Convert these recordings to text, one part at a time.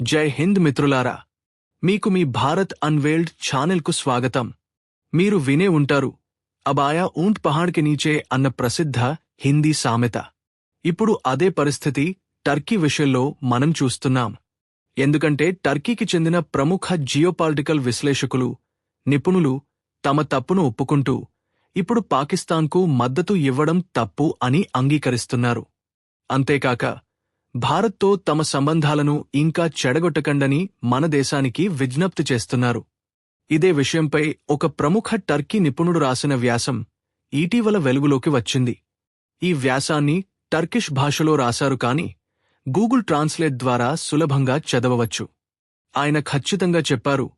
జై హింద్ మిత్రులారా మీకు మీ భారత్ అన్వేల్డ్ ఛానల్కు స్వాగతం. మీరు వినే ఉంటారు అబాయా ఊంట్ పహాడ్కి నీచే అన్న ప్రసిద్ధ హిందీ సామెత. ఇప్పుడు అదే పరిస్థితి టర్కీ విషయంలో మనం చూస్తున్నాం. ఎందుకంటే టర్కీకి చెందిన ప్రముఖ జియోపాలిటికల్ విశ్లేషకులు నిపుణులు తమ తప్పును ఒప్పుకుంటూ ఇప్పుడు పాకిస్తాన్కు మద్దతు ఇవ్వడం తప్పు అని అంగీకరిస్తున్నారు. అంతేకాక భారత్తో తమ సంబంధాలను ఇంకా చెడగొట్టకండని మన దేశానికి విజ్ఞప్తి చేస్తున్నారు. ఇదే విషయంపై ఒక ప్రముఖ టర్కీ నిపుణుడు రాసిన వ్యాసం ఇటీవల వెలుగులోకి వచ్చింది. ఈ వ్యాసాన్ని టర్కిష్ భాషలో రాశారు కాని గూగుల్ ట్రాన్స్లేట్ ద్వారా సులభంగా చదవవచ్చు. ఆయన ఖచ్చితంగా చెప్పారు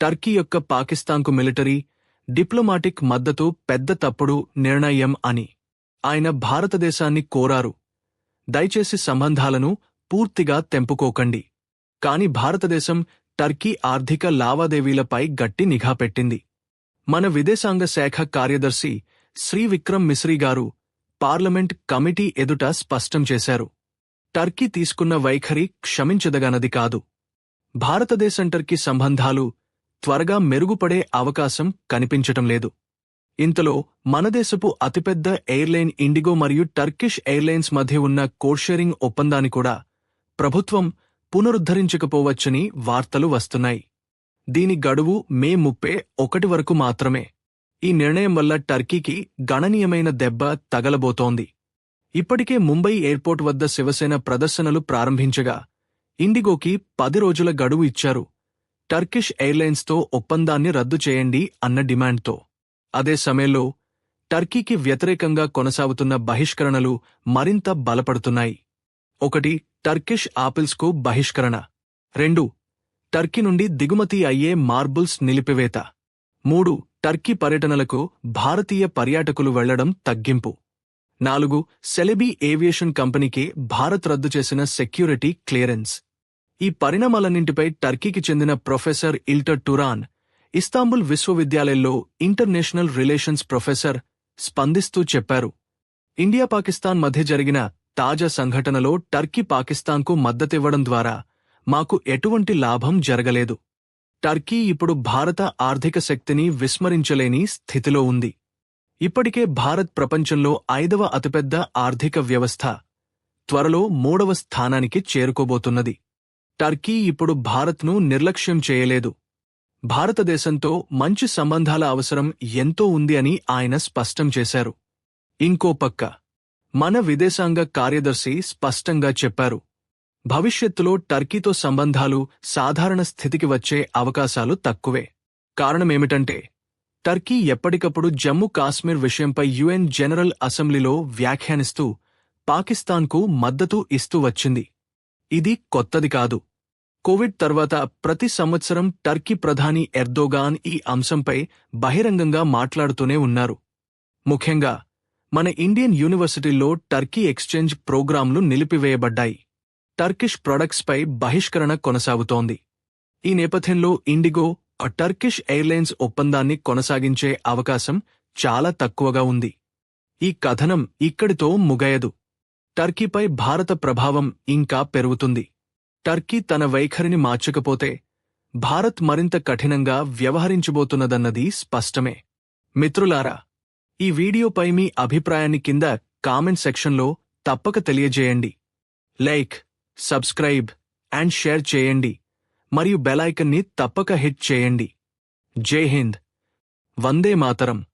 టర్కీ యొక్క పాకిస్తాన్కు మిలిటరీ డిప్లొమాటిక్ మద్దతు పెద్ద తప్పుడు నిర్ణయం అని. ఆయన భారతదేశాన్ని కోరారు. దయచేసి సంబంధాలను పూర్తిగా తెంపుకోకండి. కాని భారతదేశం టర్కీ ఆర్థిక లావాదేవీలపై గట్టి నిఘా పెట్టింది. మన విదేశాంగ శాఖ కార్యదర్శి శ్రీ విక్రమ్ మిశ్రీ గారు పార్లమెంట్ కమిటీ ఎదుట స్పష్టం చేశారు. టర్కీ తీసుకున్న వైఖరి క్షమించదగనది కాదు. భారతదేశం టర్కీ సంబంధాలు త్వరగా మెరుగుపడే అవకాశం కనిపించటం లేదు. ఇంతలో మనదేశపు అతిపెద్ద ఎయిర్లైన్ ఇండిగో మరియు టర్కిష్ ఎయిర్లైన్స్ మధ్య ఉన్న కోడ్షేరింగ్ ఒప్పందాన్ని కూడా ప్రభుత్వం పునరుద్ధరించకపోవచ్చని వార్తలు వస్తున్నాయి. దీని గడువు మే ముప్పే ఒకటి వరకు మాత్రమే. ఈ నిర్ణయం వల్ల టర్కీకి గణనీయమైన దెబ్బ తగలబోతోంది. ఇప్పటికే ముంబై ఎయిర్పోర్ట్ వద్ద శివసేన ప్రదర్శనలు ప్రారంభించగా ఇండిగోకి పది రోజుల గడువు ఇచ్చారు. టర్కిష్ ఎయిర్లైన్స్తో ఒప్పందాన్ని రద్దు చేయండి అన్న డిమాండ్తో. అదే సమయంలో టర్కీకి వ్యతిరేకంగా కొనసాగుతున్న బహిష్కరణలు మరింత బలపడుతున్నాయి. ఒకటి టర్కిష్ ఆపిల్స్కు బహిష్కరణ. రెండు టర్కీ నుండి దిగుమతి అయ్యే మార్బుల్స్ నిలిపివేత. మూడు టర్కీ పర్యటనలకు భారతీయ పర్యాటకులు వెళ్ళడం తగ్గింపు. నాలుగు సెలెబీ ఏవియేషన్ కంపెనీకి భారత్ రద్దు చేసిన సెక్యూరిటీ క్లియరెన్స్. ఈ పరిణామాలన్నింటిపై టర్కీకి చెందిన ప్రొఫెసర్ ఇల్టర్ టురాన్ ఇస్తాంబుల్ విశ్వవిద్యాలయంలో ఇంటర్నేషనల్ రిలేషన్స్ ప్రొఫెసర్ స్పందిస్తూ చెప్పారు. ఇండియా పాకిస్తాన్ మధ్య జరిగిన తాజా సంఘటనలో టర్కీ పాకిస్తాన్కు మద్దతివ్వడం ద్వారా మాకు ఎటువంటి లాభం జరగలేదు. టర్కీ ఇప్పుడు భారత ఆర్థిక శక్తిని విస్మరించలేని స్థితిలో ఉంది. ఇప్పటికే భారత్ ప్రపంచంలో ఐదవ అతిపెద్ద ఆర్థిక వ్యవస్థ త్వరలో మూడవ స్థానానికి చేరుకోబోతున్నది. టర్కీ ఇప్పుడు భారత్ను నిర్లక్ష్యం చేయలేదు. భారతదేశంతో మంచి సంబంధాల అవసరం ఎంతో ఉంది అని ఆయన స్పష్టం చేశారు. ఇంకో పక్క మన విదేశాంగ కార్యదర్శి స్పష్టంగా చెప్పారు. భవిష్యత్తులో టర్కీతో సంబంధాలు సాధారణ స్థితికి వచ్చే అవకాశాలు తక్కువే. కారణమేమిటంటే టర్కీ ఎప్పటికప్పుడు జమ్మూ కాశ్మీర్ విషయంపై యుఎన్ జనరల్ అసెంబ్లీలో వ్యాఖ్యానిస్తూ పాకిస్తాన్కు మద్దతు ఇస్తూ వచ్చింది. ఇది కొత్తది కాదు. కోవిడ్ తర్వాత ప్రతి సంవత్సరం టర్కీ ప్రధాని ఎర్దోగాన్ ఈ అంశంపై బహిరంగంగా మాట్లాడుతూనే ఉన్నారు. ముఖ్యంగా మన ఇండియన్ యూనివర్సిటీల్లో టర్కీ ఎక్స్చేంజ్ ప్రోగ్రాంలు నిలిపివేయబడ్డాయి. టర్కిష్ ప్రొడక్ట్స్పై బహిష్కరణ కొనసాగుతోంది. ఈ నేపథ్యంలో ఇండిగో ఆ టర్కిష్ ఎయిర్లైన్స్ ఒప్పందాన్ని కొనసాగించే అవకాశం చాలా తక్కువగా ఉంది. ఈ కథనం ఇక్కడితో ముగయదు. టర్కీపై భారత ప్రభావం ఇంకా పెరుగుతుంది. టర్కీ తన వైఖరిని మార్చకపోతే భారత్ మరింత కఠినంగా వ్యవహరించబోతున్నదన్నది స్పష్టమే. మిత్రులారా ఈ వీడియోపై మీ అభిప్రాయాన్ని కింద కామెంట్ సెక్షన్లో తప్పక తెలియజేయండి. లైక్ సబ్స్క్రైబ్ అండ్ షేర్ చేయండి. మరియు బెలైకన్ని తప్పక హిట్ చేయండి. జై హింద్. వందే మాతరం.